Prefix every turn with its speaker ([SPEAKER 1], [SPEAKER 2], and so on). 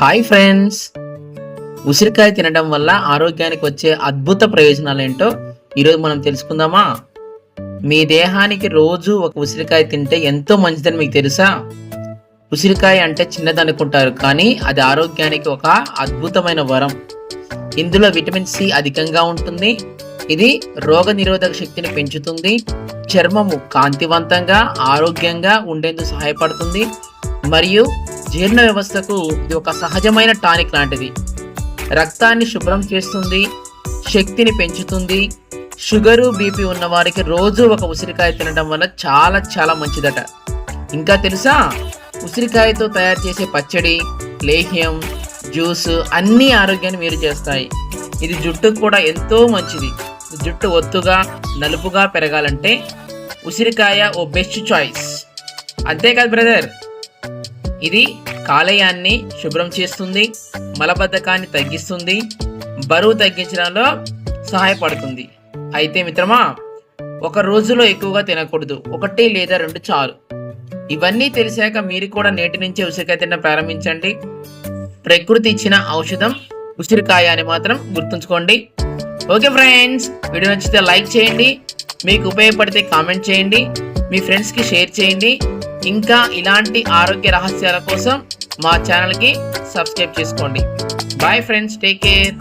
[SPEAKER 1] Hi friends. ఉసిరికాయ తినడం వల్ల ఆరోగ్యానికి వచ్చే అద్భుత ప్రయోజనాలు ఏంటో ఈరోజు మనం తెలుసుకుందామా? మీ దేహానికి రోజు ఒక ఉసిరికాయ తింటే ఎంతో మంచిదని మీకు తెలుసా? ఉసిరికాయ అంటే చిన్నది అనుకుంటారు కానీ అది ఆరోగ్యానికి ఒక అద్భుతమైన వరం. ఇందులో విటమిన్ సి అధికంగా ఉంటుంది. ఇది రోగ నిరోధక శక్తిని పెంచుతుంది. చర్మము కాంతివంతంగా ఆరోగ్యంగా ఉండేందుకు సహాయపడుతుంది. మరియు జీర్ణ వ్యవస్థకు ఇది ఒక సహజమైన టానిక్ లాంటిది. రక్తాన్ని శుభ్రం చేస్తుంది శక్తిని పెంచుతుంది షుగరు బీపీ ఉన్నవారికి రోజు ఒక ఉసిరికాయ తినడం వల్ల చాలా చాలా మంచిదట. ఇంకా తెలుసా? ఉసిరికాయతో తయారు చేసే పచ్చడి లేహ్యం జ్యూస్ అన్ని ఆరోగ్యాన్ని మీరు చేస్తాయి. ఇది జుట్టుకు కూడా ఎంతో మంచిది. జుట్టు ఒత్తుగా నలుపుగా పెరగాలంటే ఉసిరికాయ ఓ బెస్ట్ చాయిస్. అంతేకాదు బ్రదర్ ఇది కాలేయాన్ని శుభ్రం చేస్తుంది మలబద్ధకాన్ని తగ్గిస్తుంది బరువు తగ్గించడంలో సహాయపడుతుంది. అయితే మిత్రమా ఒక రోజులో ఎక్కువగా తినకూడదు. ఒకటి లేదా రెండు చాలు. ఇవన్నీ తెలిసాక మీరు కూడా నేటి నుంచే ఉసిరికాయ తినడం ప్రారంభించండి. ప్రకృతి ఇచ్చిన ఔషధం ఉసిరికాయ అని మాత్రం గుర్తుంచుకోండి. ఓకే ఫ్రెండ్స్ వీడియో నచ్చితే లైక్ చేయండి. మీకు ఉపయోగపడితే కామెంట్ చేయండి మీ ఫ్రెండ్స్కి షేర్ చేయండి. ఇంకా ఇలాంటి ఆరోగ్య రహస్యాల కోసం మా ఛానల్కి సబ్స్క్రైబ్ చేసుకోండి. Bye friends take care